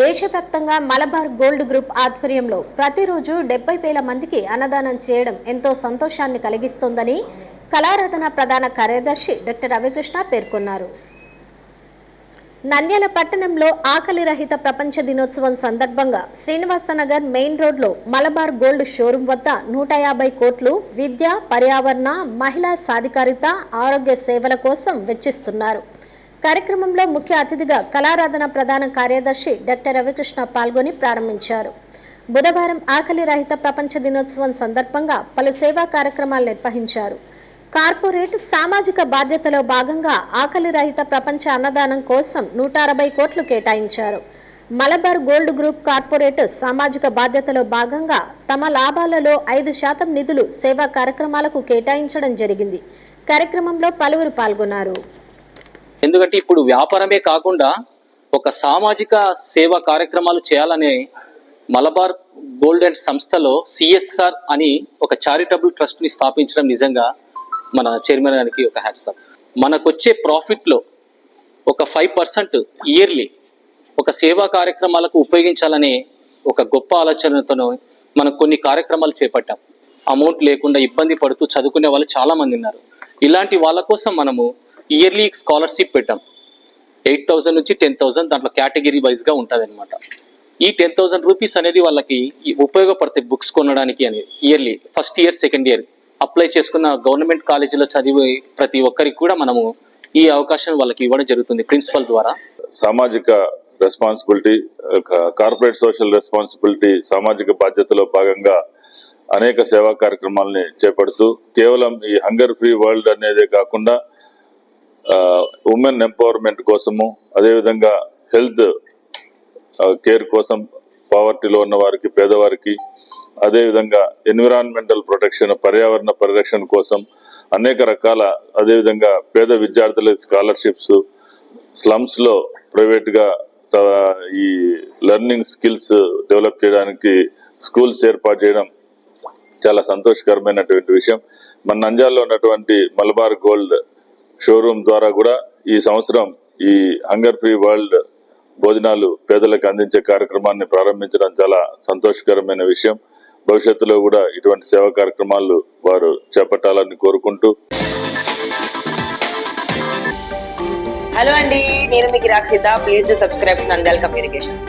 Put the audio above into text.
దేశవ్యాప్తంగా Malabar gold group ఆధ్వర్యంలో ప్రతిరోజు డెబ్బై వేల మందికి అన్నదానం చేయడం ఎంతో సంతోషాన్ని కలిగిస్తోందని కళారాధన ప్రధాన కార్యదర్శి డాక్టర్ రవికృష్ణ పేర్కొన్నారు. నంద్యాల పట్టణంలో ఆకలి రహిత ప్రపంచ దినోత్సవం సందర్భంగా శ్రీనివాసనగర్ మెయిన్ రోడ్లో మలబార్ గోల్డ్ షోరూం వద్ద నూట యాభై కోట్లు విద్య పర్యావరణ మహిళా సాధికారిత ఆరోగ్య సేవల కోసం వెచ్చిస్తున్నారు. కార్యక్రమంలో ముఖ్య అతిథిగా కళారాధన ప్రధాన కార్యదర్శి డాక్టర్ రవికృష్ణ పాల్గొని ప్రారంభించారు. బుధవారం ఆకలి రహిత ప్రపంచ దినోత్సవం సందర్భంగా పలు సేవా కార్యక్రమాలు నిర్వహించారు. కార్పొరేట్ సామాజిక బాధ్యతలో భాగంగా ఆకలి రహిత ప్రపంచ అన్నదానం కోసం నూట అరవై కోట్లు కేటాయించారు. మలబార్ గోల్డ్ గ్రూప్ కార్పొరేట్ సామాజిక బాధ్యతలో భాగంగా తమ లాభాలలో ఐదు శాతం నిధులు సేవా కార్యక్రమాలకు కేటాయించడం జరిగింది. కార్యక్రమంలో పలువురు పాల్గొన్నారు. ఎందుకంటే ఇప్పుడు వ్యాపారమే కాకుండా ఒక సామాజిక సేవా కార్యక్రమాలు చేయాలనే మలబార్ గోల్డ్ అండ్ సంస్థలో సిఎస్ఆర్ అని ఒక చారిటబుల్ ట్రస్ట్ని స్థాపించడం నిజంగా మన చైర్మన్ గారికి ఒక హ్యాట్సాప్ మనకొచ్చే ప్రాఫిట్లో ఒక ఫైవ్ పర్సెంట్ ఇయర్లీ ఒక సేవా కార్యక్రమాలకు ఉపయోగించాలనే ఒక గొప్ప ఆలోచనతో మనం కొన్ని కార్యక్రమాలు చేపట్టాం. అమౌంట్ లేకుండా ఇబ్బంది పడుతూ చదువుకునే వాళ్ళు చాలా మంది ఉన్నారు. ఇలాంటి వాళ్ళ కోసం మనము ఇయర్లీ స్కాలర్షిప్ పెట్టాం. ఎయిట్ థౌసండ్ నుంచి టెన్ థౌసండ్ దాంట్లో కేటగిరీ వైజ్గా ఉంటుంది అనమాట ఈ టెన్ థౌసండ్ రూపీస్ అనేది వాళ్ళకి ఉపయోగపడతాయి బుక్స్ కొనడానికి అని yearly first year second year apply చేసుకున్న గవర్నమెంట్ కాలేజీలో చదివే ప్రతి ఒక్కరికి కూడా మనము ఈ అవకాశం వాళ్ళకి ఇవ్వడం జరుగుతుంది ప్రిన్సిపల్ ద్వారా. సామాజిక రెస్పాన్సిబిలిటీ కార్పొరేట్ సోషల్ రెస్పాన్సిబిలిటీ సామాజిక బాధ్యతలో భాగంగా అనేక సేవా కార్యక్రమాలని చేపడుతూ కేవలం ఈ హంగర్ ఫ్రీ వరల్డ్ అనేదే కాకుండా ఉమెన్ ఎంపవర్మెంట్ కోసము అదేవిధంగా హెల్త్ కేర్ కోసం పావర్టీలో ఉన్న వారికి పేదవారికి అదేవిధంగా ఎన్విరాన్మెంటల్ ప్రొటెక్షన్ పర్యావరణ పరిరక్షణ కోసం అనేక రకాల అదేవిధంగా పేద విద్యార్థుల స్కాలర్షిప్స్ స్లమ్స్లో ప్రైవేట్గా ఈ లెర్నింగ్ స్కిల్స్ డెవలప్ చేయడానికి స్కూల్స్ ఏర్పాటు చేయడం చాలా సంతోషకరమైనటువంటి విషయం. మన నంజాల్లో ఉన్నటువంటి మలబార్ గోల్డ్ షోరూమ్ ద్వారా కూడా ఈ సంవత్సరం ఈ హంగర్ ఫ్రీ వరల్డ్ భోజనాలు పేదలకు అందించే కార్యక్రమాన్ని ప్రారంభించడం చాలా సంతోషకరమైన విషయం. భవిష్యత్తులో కూడా ఇటువంటి సేవా కార్యక్రమాలు వారు చేపట్టాలని కోరుకుంటూ. హలో అండి నేను మీకు Rakshita. Please to subscribe Nandal communications